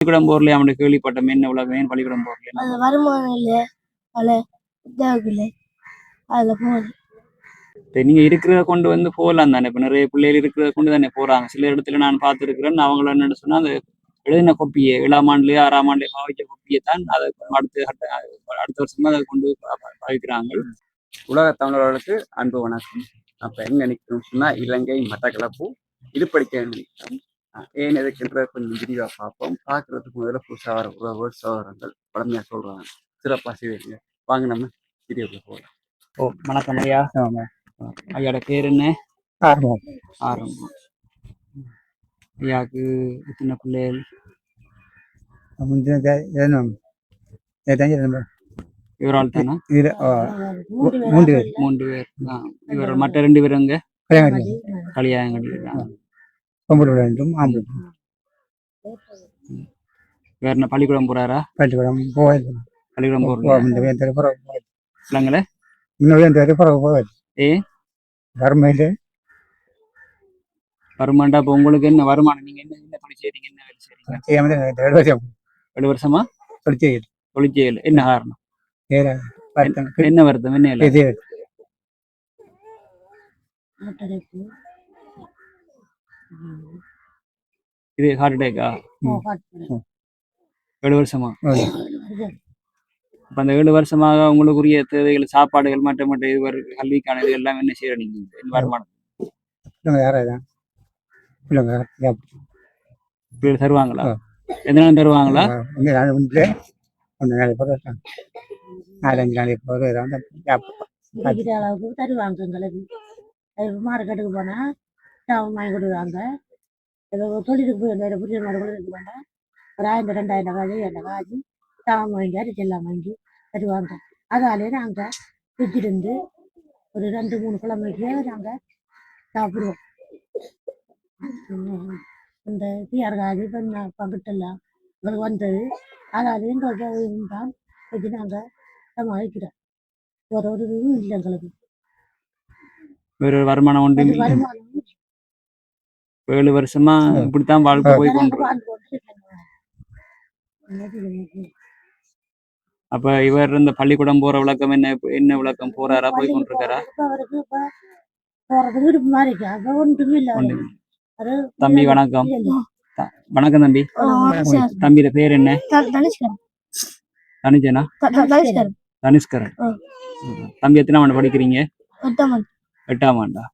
பள்ளிக்கூடம் போறலையே அவனுக்கு கேள்விப்பட்ட என்ன உலகம் ஏன் பள்ளிக்கூடம் போறல அது வருமானம் இல்லை உத்தியோகம் இல்லை அதில் போகுது. நீங்க இருக்கிறத கொண்டு வந்து போகலாம் தானே. இப்ப நிறைய பிள்ளைகள் இருக்கிறத கொண்டு தானே போறாங்க. சில இடத்துல நான் பார்த்துருக்கிறேன் அவங்கள என்ன சொன்னா அந்த எழுதின கொப்பியை ஏழாம் ஆண்டுலயே ஆறாம் ஆண்டுலயே பாவிச்ச கொப்பியை தான் அதை அடுத்த அடுத்த வருஷமா அதை கொண்டு பாவிக்கிறாங்க. உலக தமிழர்களுக்கு அன்பு வணக்கம். அப்ப எங்க நிற்கணும் சொன்னா இலங்கை மட்டக்களப்பு இது படிக்க அஹ் ஏன் எதுக்குன்ற கொஞ்சம் விரிவாக பார்ப்போம். பார்க்குறதுக்கு முதல்ல புதுசாக வர உறவு சோதரங்கள் பழமையாக சொல்கிறாங்க சிறப்பாக செய்வீங்க. வாங்க நம்ம வீடியோக்குள்ள போகலாம். ஓ வணக்கம் ஐயா. ஐயோட பேர் என்ன? ஆரம்பம் ஆரம்பம் ஐயாவுக்கு சின்ன பிள்ளைகள்? இவரால் தானா? மூன்று பேர். மூன்று பேர். இவர் மற்ற ரெண்டு பேர் கல்யாணம் கல்யாணம் பொம்பளை வேண்டும். ஆம்பளை வேற என்ன பள்ளிக்கூடம் போறாரா? பள்ளிக்கூடம் போவது பள்ளிக்கூடம் போறோம் இந்த வேந்தர் பிறகு போவது இல்லைங்களே இன்னும் வேந்தர் பிறகு போவது ஏ? வறுமையில். வருமாண்டா இப்போ உங்களுக்கு என்ன வருமானம்? நீங்க என்ன என்ன தொழில் செய்றீங்க? என்ன வேலை செய்றீங்க? ரெண்டு வருஷம். ஏழு வருஷமா? படிச்சு தொழில் செய்யல என்ன காரணம்? என்ன வருத்தம்? என்ன இல்லை இது ஹார்ட் அட்டாக்கா ஏழு வருஷமா? அப்ப அந்த ஏழு வருஷமாக உங்களுக்குரிய தேவைகள் சாப்பாடுகள் மற்ற மற்ற இது கல்விக்கான இது எல்லாம் என்ன செய்யற நீங்க? இந்த வருமானம். தருவாங்களா? நாளும் தருவாங்களா? நாலஞ்சு நாளைக்கு போகிற ஏதாவது இருக்கிற அளவுக்கு தருவாங்க எங்களுக்கு மார்க்கெட்டுக்கு போனால் சாவம் வாங்கி கொடுக்குறாங்க. ஏதோ தொழிலுக்கு போய் வேறு புரிய மாதிரி தொழிலுக்கு போனால் ஒரு ஆயிரம் ரெண்டாயிரம் காஜி ரெண்டு காஜி சாவம் வாங்கி அரிசி எல்லாம் வாங்கி தருவாங்க. அதாலே நாங்கள் வச்சிருந்து ஒரு ரெண்டு மூணு கிழமைக்கு நாங்கள் சாப்பிடுவோம். இந்த பிஆர் காஜி பண்ண பங்கிட்டெல்லாம் எங்களுக்கு வந்தது. அதாலே எங்களுக்கு தான் வச்சு நாங்கள் சமாளிக்கிறோம் ஒரு ஒரு இதுவும் இல்லை எங்களுக்கு. ஒரு வருமானம் உண்டு வருமானம் ஏழு வருஷமா இப்படித்தான் வாழ்க்கை போய் கொண்டு? அப்ப இவர் இந்த பள்ளிக்கூடம் போற விளக்கம் என்ன என்ன விளக்கம் போறாரா போய் கொண்டிருக்காரா? தம்பி வணக்கம். வணக்கம் தம்பி. தம்பியோட பேர் என்ன? தனிஜனா? தனிஷ்கரன். தம்பி எத்தனை ஆண்டு படிக்கிறீங்க? எட்டாம் ஆண்டா?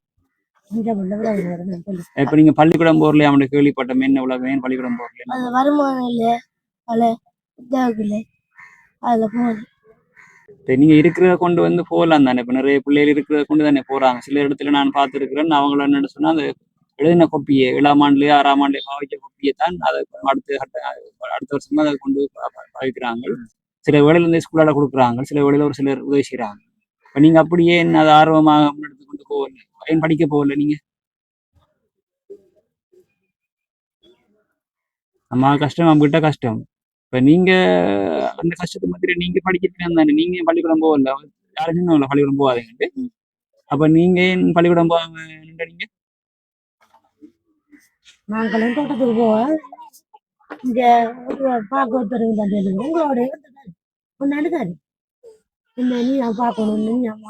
இப்ப நீங்க பள்ளிக்கூடம் போறலையே? அவனுக்கு கேள்விப்பட்ட என்ன உலகம்? ஏன் பள்ளிக்கூடம் போறல அது வருமானம் இல்லை உத்தியோகம் இல்லை அதில் போகுது நீங்க இருக்கிறத கொண்டு வந்து போகலாம் தானே. இப்ப நிறைய பிள்ளைகள் இருக்கிறத கொண்டு தானே போறாங்க. சில இடத்துல நான் பார்த்துருக்கிறேன். அவங்கள என்ன சொன்னா அந்த எழுதின கொப்பியை ஏழாம் ஆண்டுலயே ஆறாம் ஆண்டுலயே பாவிச்ச கொப்பியை தான் அதை அடுத்த அடுத்த வருஷமா அதை கொண்டு பாவிக்கிறாங்க. சில வேளையில இந்த ஸ்கூலால கொடுக்குறாங்க. சில வேளையில ஒரு சிலர் உதவி செய்றாங்க. இப்ப நீங்க அப்படியே என்ன அதை ஆர்வமாக கொண்டு போகல. ஏன் படிக்க போகல நீங்க. அம்மா கஷ்டம் நம்ம கிட்ட கஷ்டம். இப்ப நீங்க அந்த கஷ்டத்தை மத்தியில நீங்க படிக்கிறீங்க தானே நீங்க பள்ளிக்கூடம் போகல. யாரும் சொன்னாங்களா பள்ளிக்கூடம் போகாதீங்கன்ட்டு. அப்ப நீங்க ஏன் பள்ளிக்கூடம் போகாம நின்றீங்க? நாங்களும் தோட்டத்துக்கு போவோம் இங்க ஒரு பார்க்க ஒருத்தர் உங்களோட இருக்காரு என்ன நீ நான் பார்க்கணும்னு நான்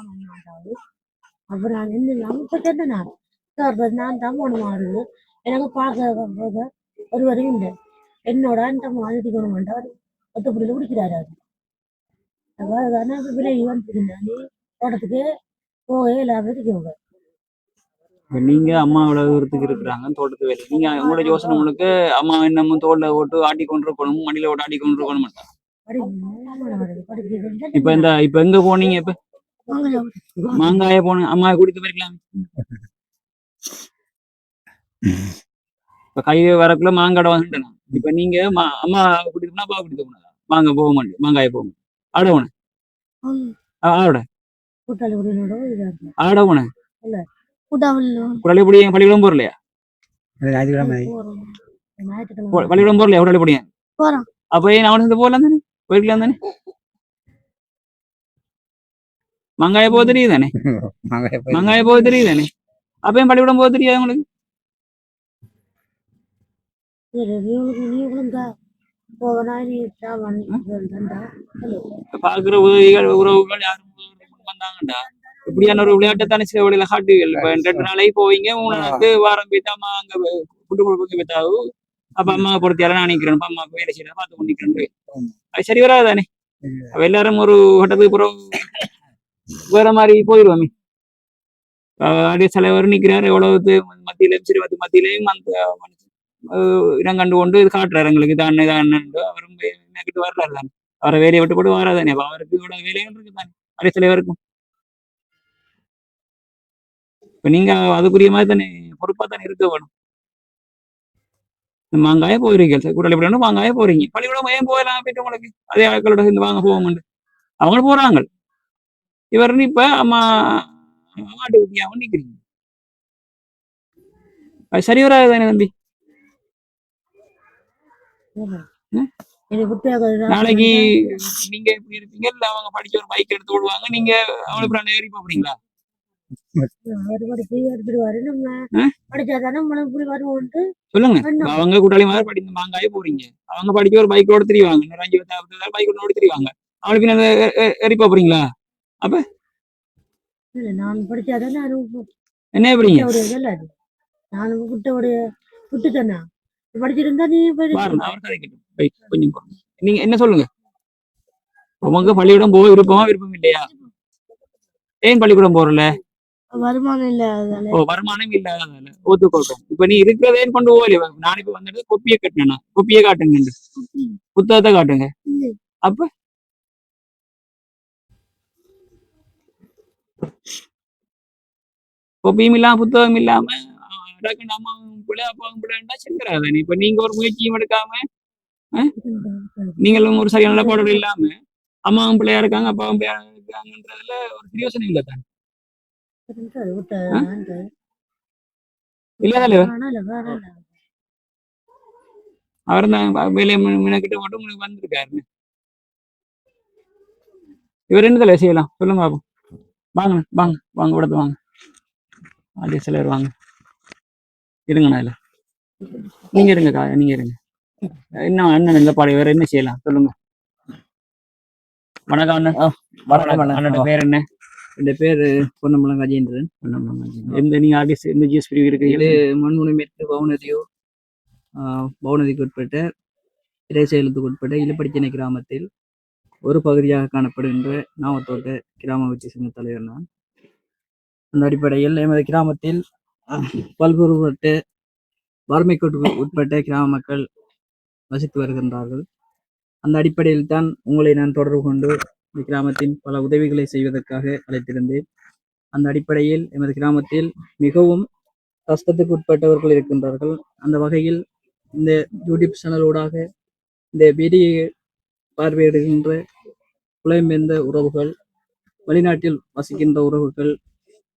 அப்புறம் நான் என்ன இல்லாமல் நான் சார் நான் தான் போகணுமா இருக்கு எனக்கு பார்க்க போக ஒருவரும் இல்லை. என்னோட அந்த மாதிரி கொண்டு அவர் ஒத்தப்படியில் குடிக்கிறாரு அவர். அப்போ அதுக்கான விலகி வந்துருந்தேன் நீ தோட்டத்துக்கு போகவே இப்ப நீங்க அம்மா இவ்வளவு தூரத்துக்கு இருக்கிறாங்க தோட்டத்து வேலை நீங்க உங்களோட யோசனை உங்களுக்கு அம்மா என்னமோ தோல்ல ஓட்டு ஆட்டி கொண்டு இருக்கணும் மடியில ஓட்டு ஆட்டி கொண்டு இருக்கணும் இப்ப இந்த இப்ப எங்க போனீங்க இப்ப? மாங்காய போன அம்மா குடித்து போயிருக்கலாம். இப்ப கை வரக்குள்ள மாங்காட வந்துட்டேன் இப்ப நீங்க அம்மா குடிக்கணும்னா அப்பா குடிக்க கூடாது மாங்க போக மாட்டேன். மாங்காய போக மாட்டேன் ஆட. போனேன் ஆட ஆட கூட்டாளி குடலைப்படி என் பள்ளிக்கூடம் போறலையா? பள்ளிக்கூடம் போறலையா? குடலைப்படி போறோம். அப்ப ஏன் அவனுக்கு போகலாம் தானே? போயிருக்கலாம் தானே மாங்காய போக தெரியுது தானே மாங்காய் போக தெரியுது தானே அப்ப ஏன் பள்ளிக்கூடம் போக தெரியாது உங்களுக்கு பாக்குற உதவிகள் உறவுகள் யாரும் வந்தாங்கடா இப்படியான ஒரு விளையாட்டத்தானே சில வழியில காட்டுவீர்கள் இப்ப ரெண்டு நாளைக்கு போவீங்க மூணு நாளுக்கு வாரம் போயிட்டு அம்மா அங்க குட்டு குடும்பத்துக்கு போயிட்டாவு அப்ப அம்மா பொறுத்தியால நான் நிக்கிறேன் அப்ப அம்மாவுக்கு வேலை செய்யறேன் பார்த்து கொண்டு நிக்கிறேன் அது சரி வராது தானே அப்ப எல்லாரும் ஒரு கட்டத்துக்கு அப்புறம் வேற மாதிரி போயிடுவோமே அப்படியே தலைவர் நிக்கிறாரு எவ்வளவு மத்தியிலையும் சிறுவத்து மத்தியிலையும் அந்த இடம் கண்டு கொண்டு இது காட்டுறாரு எங்களுக்கு தான் தான் அவரும் கிட்ட வரலாறு தானே. அவரை வேலையை விட்டு போட்டு வராதானே அவருக்கு இவ்வளவு வேலைகள் இருக்கு தானே. அதே தலைவருக்கும் இப்ப நீங்க அதுக்குரிய மாதிரி தானே பொறுப்பா தானே இருக்க வேணும். மாங்காய போயிருக்கீங்க. கூட்டாளி பள்ளி மாங்காய போறீங்க. பள்ளிக்கூடம் ஏன் போகலாம்? போயிட்டு உங்களுக்கு அதே ஆட்களோட சேர்ந்து வாங்க போவோம் அவங்க போறாங்க. இவர் இப்ப அம்மா மாட்டு குட்டியாம நிக்கிறீங்க. அது சரி வராது தானே தம்பி? நாளைக்கு நீங்க இப்படி இருப்பீங்க இல்ல அவங்க படிச்சு ஒரு பைக் எடுத்து விடுவாங்க நீங்க ஏறி போறீங்களா படிச்சு? படிச்சாதானே நம்மளும் இப்படி வருவோம்ட்டு சொல்லுங்க. அவங்க கூட்டாளி மாதிரி படிந்த மாங்காய போறீங்க. அவங்க படிக்க ஒரு பைக் ஓட தெரிவாங்க. இன்னொரு அஞ்சு பத்தாவது பைக் ஓட தெரிவாங்க. அவளுக்கு ஏறி போறீங்களா இல்ல நான் படிச்சாதான் நான் என்ன எப்படிங்க நான் குட்டவுடைய விட்டுட்டேனா? படிச்சிருந்தா நீ கொஞ்சம் நீங்க என்ன சொல்லுங்க? உங்க பள்ளிக்கூடம் போக விருப்பமா விருப்பம் இல்லையா? ஏன் பள்ளிக்கூடம் போறல? வருமானம் இல்லாததால. ஓ வருமானம் இல்லாததால. ஒத்துக்கொள்றோம் இப்ப நீ இருக்கிறதே கொண்டு போகலையே? நான் இப்ப வந்துட்டு கொப்பியை கட்டினேன்? கொப்பியை காட்டுங்க. புத்தகத்தை காட்டுங்க. அப்ப? கொப்பியும் இல்லாம புத்தகம் இல்லாம அம்மாவும் பிள்ளை அப்பாவும் பிள்ளைண்டா செஞ்சிடாத நீ இப்ப நீங்க ஒரு முயற்சியும் எடுக்காம நீங்களும் ஒரு சரியான நிலப்பாடு இல்லாம அம்மாவும் பிள்ளையா இருக்காங்க அப்பாவும் பிள்ளையா இருக்காங்கன்றதுல ஒரு யோசனை இல்லை தான்? விட்டேன் இல்ல தலைவர் அவர் தான் வேலையை மினக்கிட்ட மட்டும் உங்களுக்கு வந்திருக்காரு. இவர் என்ன தலைவர் செய்யலாம்? சொல்லுங்க பாப்போம். வாங்க வாங்க வாங்க விடத்து வாங்க. அதே சிலர் வாங்க இருங்கண்ணா இல்ல நீங்க இருங்க கா நீங்க இருங்க. என்ன அண்ணன் இந்த பாடம் வேற என்ன செய்யலாம்? சொல்லுங்க. வணக்கம் அண்ணன் வணக்கம் அண்ணனோட அண்ணா. பேர் என்ன? இந்த பேர் பொன்னம்பலம் கஜேந்திரன். எந்த நீங்க ஆர்டிஸ் எந்த ஜிஎஸ் பிரிவு இது இருக்கீங்க மண்முனை மேற்கு பவுனதியோ பவுனதிக்கு உட்பட்ட இடைச்செயலத்துக்கு உட்பட்ட இலுப்படிச்சனை கிராமத்தில் ஒரு பகுதியாக காணப்படுகின்ற நாமத்தோட்ட கிராம வச்சு சங்க தலைவர் நான். அந்த அடிப்படையில் எமது கிராமத்தில் அஹ், பல்வேறுபட்ட உட்பட்ட கிராம மக்கள் வசித்து வருகின்றார்கள். அந்த அடிப்படையில் தான் உங்களை நான் தொடர்பு கொண்டு இந்த கிராமத்தின் பல உதவிகளை செய்வதற்காக அழைத்திருந்தேன். அந்த அடிப்படையில் எமது கிராமத்தில் மிகவும் கஷ்டத்துக்கு உட்பட்டவர்கள் இருக்கின்றார்கள். அந்த வகையில் இந்த யூடியூப் சேனலூடாக இந்த வீடியோ பார்வையிடுகின்ற புலம்பெயர்ந்த உறவுகள் வெளிநாட்டில் வசிக்கின்ற உறவுகள்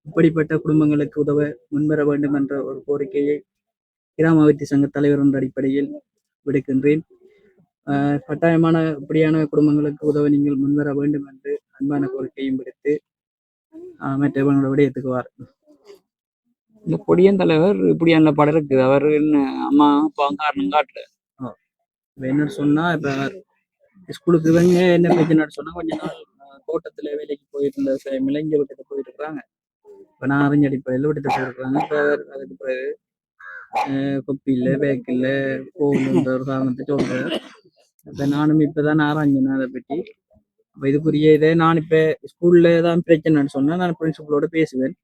இப்படிப்பட்ட குடும்பங்களுக்கு உதவ முன்வர வேண்டும் என்ற ஒரு கோரிக்கையை கிராம அபிவிருத்தி சங்க தலைவர் என்ற அடிப்படையில் விடுக்கின்றேன். ஆஹ் கட்டாயமான இப்படியான குடும்பங்களுக்கு உதவ நீங்கள் முன்வர வேண்டும் என்று அன்பான கோரிக்கையும் விடுத்து மற்றவங்களோட விடயத்துக்கு வார். இந்த பொடியன் தலைவர் இப்படியான படம் இருக்குது அவர் என்ன அம்மா அப்பா காரணம் காட்டுற இப்ப என்னன்னு சொன்னா இப்ப ஸ்கூலுக்கு இவங்க என்ன பிரச்சனை சொன்னா கொஞ்ச நாள் தோட்டத்துல வேலைக்கு போயிட்டு இருந்த டைம்ல இங்க விட்டுட்டு போயிட்டு இருக்காங்க இப்ப நான் அறிஞ்ச அடிப்படையில் விட்டு போயிருக்காங்க அதுக்கு பிறகு ஆஹ் கொப்பி இல்லை பேக் இல்ல போகணுன்ற ஒரு காரணத்தை சொல்கிறேன் இப்போ நானும் இப்பதான் ஆராய்ஞ்சேன் அதை பற்றி அப்ப இதுக்குரிய இதை நான் இப்ப ஸ்கூல்ல தான் பிரச்சனைன்னு சொன்னா நான் பிரின்சிபலோட பேசுவேன்.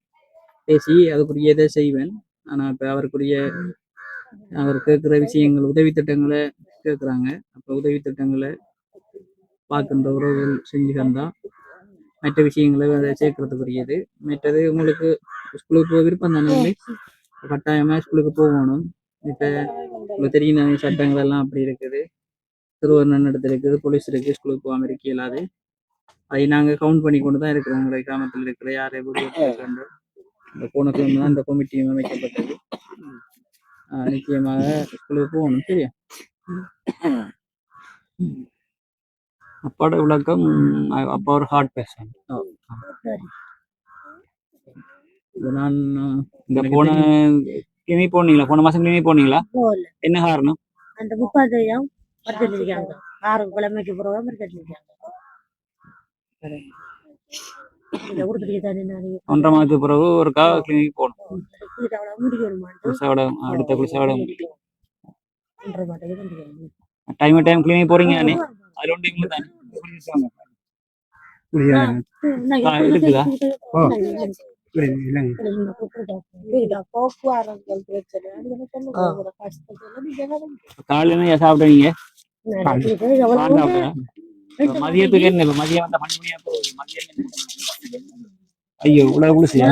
பேசி அதுக்குரிய இதை செய்வேன். ஆனா இப்ப அவருக்குரிய அவர் கேட்குற விஷயங்கள் உதவி திட்டங்களை கேட்குறாங்க. அப்போ உதவி திட்டங்களை பார்க்கின்ற உறவுகள் செஞ்சு தந்தா மற்ற விஷயங்களை அதை சேர்க்கறதுக்குரியது. மற்றது உங்களுக்கு ஸ்கூலுக்கு போக விருப்பம் தானே? கட்டாயமா ஸ்கூலுக்கு போகணும். இப்போ உங்களுக்கு தெரியும் சட்டங்கள் எல்லாம் அப்படி இருக்குது. சிறுவர் நன்னடத்தில் இருக்குது போலீஸ் இருக்கு ஸ்கூலுக்கு போகாமல் இருக்க இயலாது அதை நாங்கள் கவுண்ட் பண்ணி கொண்டு தான் இருக்கிறோம். எங்களை கிராமத்தில் இருக்கிற யாரை வேண்டும் இந்த போன கிழமை தான் இந்த கமிட்டியும் அமைக்கப்பட்டது. நிச்சயமாக ஸ்கூலுக்கு போகணும் சரியா? அப்பாவோட விளக்கம் அப்பா ஒரு ஹார்ட் பேஷண்ட் இது நான் இந்த போன கிளினிக் போனீங்களா? போன மாசம் கிளினிக் போனீங்களா? என்ன காரணம்? அந்த முப்பதாயிரம் படுத்துருக்காங்க ஆறு கிழமைக்கு பிறகு நான் ஒன்றரை மாதத்துக்கு பிறகு ஒருக்கா கிளினிக் போகணும். குளிசாவோட அடுத்த குளிசாவோட டைம் டைம் கிளினிக் போறீங்க தானே அதுல ஒன்று இவங்க தானே. காலையில என்ன மதியத்துக்கு இப்ப மதியம் வந்தா பன்னெண்டு மணியா போகுது? மதியம் என்ன? ஐயோ இவ்வளவு குளிசியா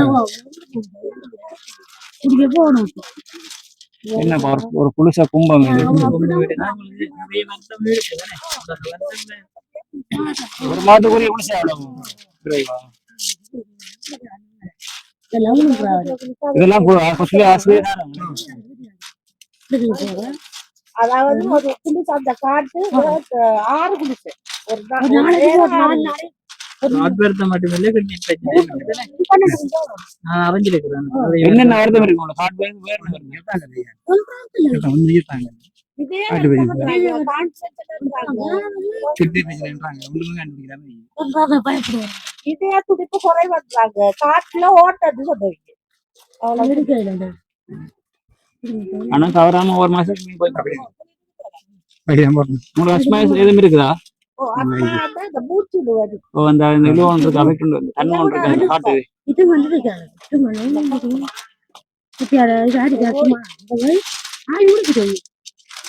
என்னப்பா ஒரு- ஒரு குளிசா கும்பம் ஒரு எவ்வளவு விரைவா? இதெல்லாம் அதாவது ஒரு குடிசை அந்த காட்டு ஆறு குடிசை. ஒரு ஆட்பேர்த்த மட்டுமில்ல என்னென்ன வருத்தம் இருக்கு உங்களுக்கு ஹார்ட் வேறு வேற என்ன வருது? இதே காட்டு போய். ஒன்றாக பயப்படுவாங்க. இதே துடிப்பு குறை பண்றாங்க காட்டுல ஓட்டது ஆனா தவறாம ஒரு போய் மூணு வருஷமா எதுவும் இருக்குதா? ஓ, அந்த இந்த இது ஒன்று இருக்கு. ஒன்று இருக்கு.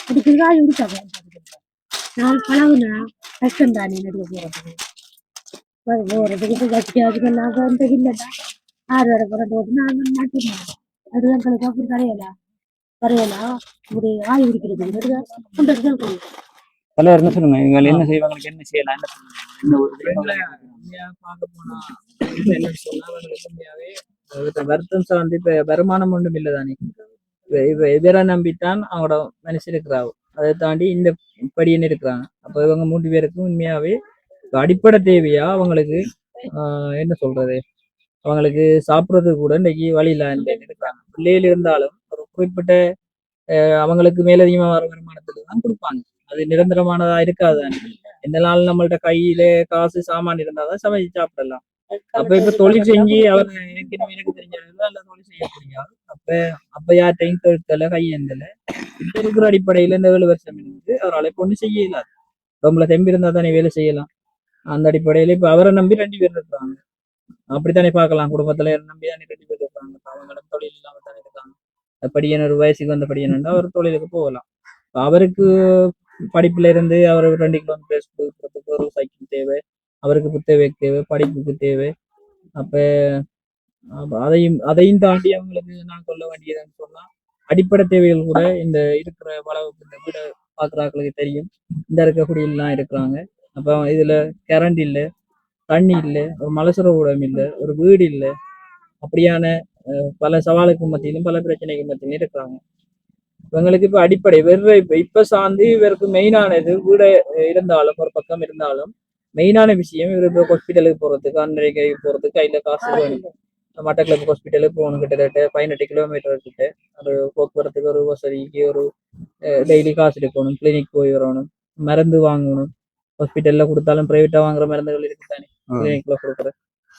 அடிக்கிறது ஆய் உடுக்காங்க நான் பழகுனா கஷ்டம் தானே நடுக்க போறதுக்கு அது போறதுக்கு கட்டியாதுக்கு நாங்கள் வந்து இல்லைடா. ஆறு வரை பிறந்து போது நாங்கள் மாட்டிருந்தோம் அது எங்களுக்கு அப்படி கிடையல கரையலாம் இப்படி ஆய் உடிக்கிறது கொண்டு தலைவர் என்ன சொல்லுங்க? இவங்க என்ன செய்வாங்களுக்கு என்ன செய்யலாம்? என்ன சொல்லுங்க? வருத்தம் சார்ந்து இப்ப வருமானம் ஒன்றும் இல்லை தானே. இப்ப இப்ப இவரை நம்பித்தான் அவங்களோட மனசு இருக்கிறாவு. அதை தாண்டி இந்த படியன்னு இருக்கிறாங்க அப்போ இவங்க மூன்று பேருக்கும் உண்மையாவே அடிப்படை தேவையா? அவங்களுக்கு ஆஹ் என்ன சொல்றது? அவங்களுக்கு சாப்பிடுறது கூட இன்னைக்கு வழி இல்லாமல் இருக்கிறாங்க பிள்ளைகள் இருந்தாலும் ஒரு குறிப்பிட்ட அவங்களுக்கு மேலதிகமா வர வருமானத்துக்கு தான் கொடுப்பாங்க. அது நிரந்தரமானதா இருக்காது? எந்த நாள் நம்மள்ட்ட கையில காசு சாமான் இருந்தாதான் சமைச்சு சாப்பிடலாம். அப்ப இப்ப தொழில் செஞ்சு அவர் ஏற்கனவே எனக்கு தெரிஞ்சது அந்த தொழில் செய்ய முடியாது அப்ப அப்ப யார்ட்டையும் கேட்கல கையேந்தல இப்ப இருக்கிற அடிப்படையில இந்த ஏழு வருஷம் இருந்து அவரால் இப்ப ஒண்ணு செய்ய இயலாது நம்மள தெம்பு இருந்தா தானே வேலை செய்யலாம் அந்த அடிப்படையில இப்ப அவரை நம்பி ரெண்டு பேர் இருக்கிறாங்க அப்படித்தானே பார்க்கலாம் குடும்பத்துல நம்பி தானே ரெண்டு பேர் இருக்காங்க அவங்களும் தொழில் இல்லாம தானே இருக்காங்க படியன் ஒரு வயசுக்கு வந்த படியன் அவர் தொழிலுக்கு போகலாம் அவருக்கு படிப்புல இருந்து அவர் ரெண்டு கிலோமீட்டர் கொடுக்கறதுக்கு ஒரு சைக்கிள் தேவை அவருக்கு புத்தக தேவை படிப்புக்கு தேவை. அப்ப அதையும் அதையும் தாண்டி அவங்களுக்கு நான் சொல்ல வேண்டியதுன்னு சொன்னா அடிப்படை தேவைகள் கூட இந்த இருக்கிற வளவுக்கு இந்த வீடை பார்க்குறாக்களுக்கு தெரியும். இந்த இருக்கக்கூடியலாம் இருக்கிறாங்க. அப்ப இதுல கரண்ட் இல்ல தண்ணி இல்ல ஒரு மலசுர ஊடகம் இல்ல ஒரு வீடு இல்ல. அப்படியான பல சவாலுக்கு மத்தியிலும் பல பிரச்சனைக்கு மத்தியிலும் இருக்கிறாங்க. இவங்களுக்கு இப்ப அடிப்படை வெறும் இப்ப இப்ப சார்ந்து இவருக்கு மெயினானது வீடு இருந்தாலும் ஒரு பக்கம் இருந்தாலும் மெயினான விஷயம் இவர் இப்போ ஹாஸ்பிட்டலுக்கு போறதுக்கு அன்றைக்கு போறதுக்கு கையில காசு வேணும். மட்டக்களப்பு ஹாஸ்பிட்டலுக்கு போகணும் கிட்டத்தட்ட பதினெட்டு கிலோமீட்டர் கிட்ட. ஒரு போக்குவரத்துக்கு ஒரு வசதிக்கு ஒரு டெய்லி காசு எடுக்கணும் கிளினிக் போய் வரணும் மருந்து வாங்கணும். ஹாஸ்பிட்டல்ல கொடுத்தாலும் பிரைவேட்டா வாங்குற மருந்துகள் இருக்கு தானே கிளினிக்ல கொடுக்குற.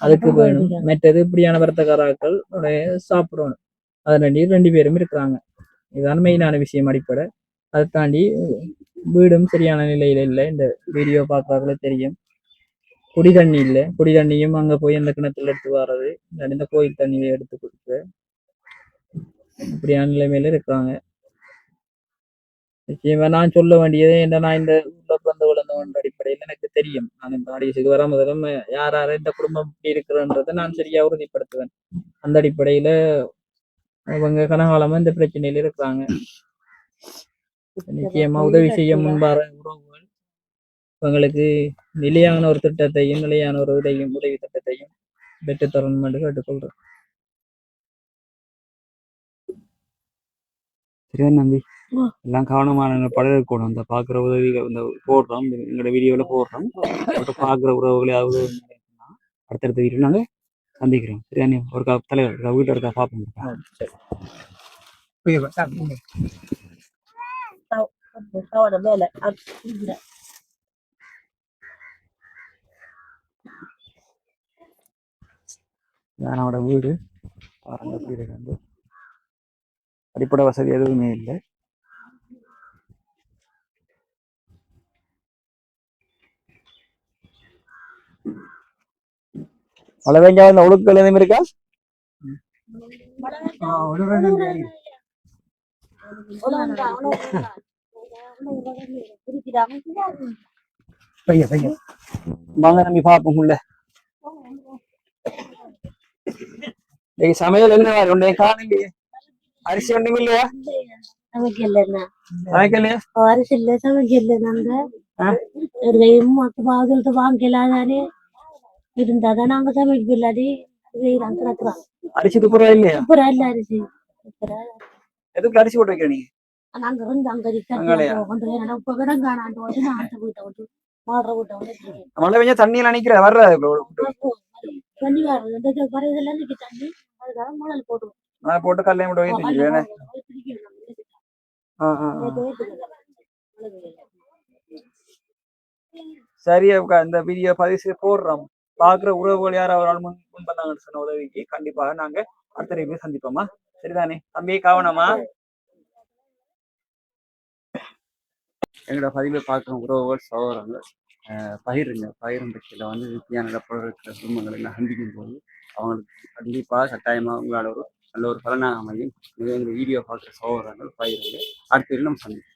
அதுக்கு வேணும். மற்றது இப்படியான வருத்தக்காராக்கள் சாப்பிடணும். அது ரெண்டு ரெண்டு பேரும் இருக்கிறாங்க. இதுதான் மெயினான விஷயம் அடிப்படை. அதை தாண்டி வீடும் சரியான நிலையில இல்லை. இந்த வீடியோ பார்க்கறதுல தெரியும். குடி தண்ணி இல்லை. குடி தண்ணியும் அங்க போய் அந்த கிணத்துல எடுத்து வர்றது இந்த கோயில் தண்ணியை எடுத்து கொடுத்து இப்படியான நிலைமையில இருக்கிறாங்க நிச்சயமா நான் சொல்ல வேண்டியது என்ன நான் இந்த ஊர்ல பிறந்து வளர்ந்தவன் அடிப்படையில் எனக்கு தெரியும். நான் இந்த ஆடியஸுக்கு வர முதலும் யார் யார இந்த குடும்பம் இப்படி இருக்கிறன்றதை நான் சரியா உறுதிப்படுத்துவேன். அந்த அடிப்படையில அவங்க கனகாலமா இந்த பிரச்சனையில இருக்கிறாங்க நிச்சயமா உதவி செய்ய முன்பார உறவுகள் இவங்களுக்கு நிலையான ஒரு திட்டத்தையும் நிலையான ஒரு உதவியும் உதவி திட்டத்தையும் பெற்று தரணும் என்று கேட்டுக்கொள்றேன் சரியா நம்பி. எல்லாம் கவனமான படம் இருக்கணும் இந்த பாக்குற உதவிகள் இந்த போடுறோம் எங்களோட வீடியோல போடுறோம் பாக்குற உறவுகளையாவது அடுத்தடுத்த வீடியோ நாங்க சந்திக்கிறோம் சரியா நீ ஒரு தலைவர் இருக்கா வீட்டில் இருக்கா பார்ப்போம் தவட மேல அது குடிக்கிற. இதான் அவனோட வீடு. பாருங்க எப்படி இருக்கு வந்து. அடிப்படை வசதி எதுவுமே இல்லை. மழை இந்த ஒழுக்கல் எதுவும் இருக்கா? பையன் பையன். வாங்க நம்பி பார்ப்போம் உள்ள. இன்னைக்கு சமையல் என்ன? ஒன்றே காணலையே அரிசி ஒண்ணுமே இல்லையா? சமைக்கலையா? அரிசி இல்ல சமைக்கல நாங்க? ஒரு கை மொத்த பாகத்தை வாங்கலாதானே இருந்தாதான் நாங்க சமைக்க இல்லாடி செய்யறாங்க கிடக்குறாங்க அரிசி துப்புரவா இல்லையா? சூப்பரா இல்ல அரிசி. எதுக்கு அரிசி போட்டு வைக்கிற நீங்க நாங்க இருந்து அங்க அங்கலையா? கொண்டு போய் இப்ப கிடம் காணாண்டு வந்து நான் அந்த வீட்டை விட்டு மாடுற வீட்டை விட்டு. மழை பெஞ்சா தண்ணி எல்லாம் நிக்கிற வர்றது தண்ணி தண்ணி அதுக்காக மணல் நான் போட்டு கல்லையும் போட்டு ஆ. சரி அக்கா இந்த வீடியோ பதிவு போடுறோம். பாக்குற உறவுகள் ஒரு ஆள் முன் முன் பண்ணாங்கன்னு சொன்ன உதவிக்கு கண்டிப்பாக நாங்க அடுத்த ரிவ்யூ சந்திப்போமா சரிதானே? தம்பி கவனமா? எங்களோட பதிவை பார்க்குற உறவுகள் சகோதரங்கள் பகிருங்க பகிரும் பட்சத்தில் வந்து வித்தியான நடப்புற இருக்கிற குடும்பங்களை சந்திக்கும் போது அவங்களுக்கு கண்டிப்பாக கட்டாயமாக உங்களால் ஒரு நல்ல ஒரு பலனாக அமையும். இந்த வீடியோ பார்க்குற சகோதரங்கள் பகிருங்க அடுத்த நம்ம சந்திப்போம்.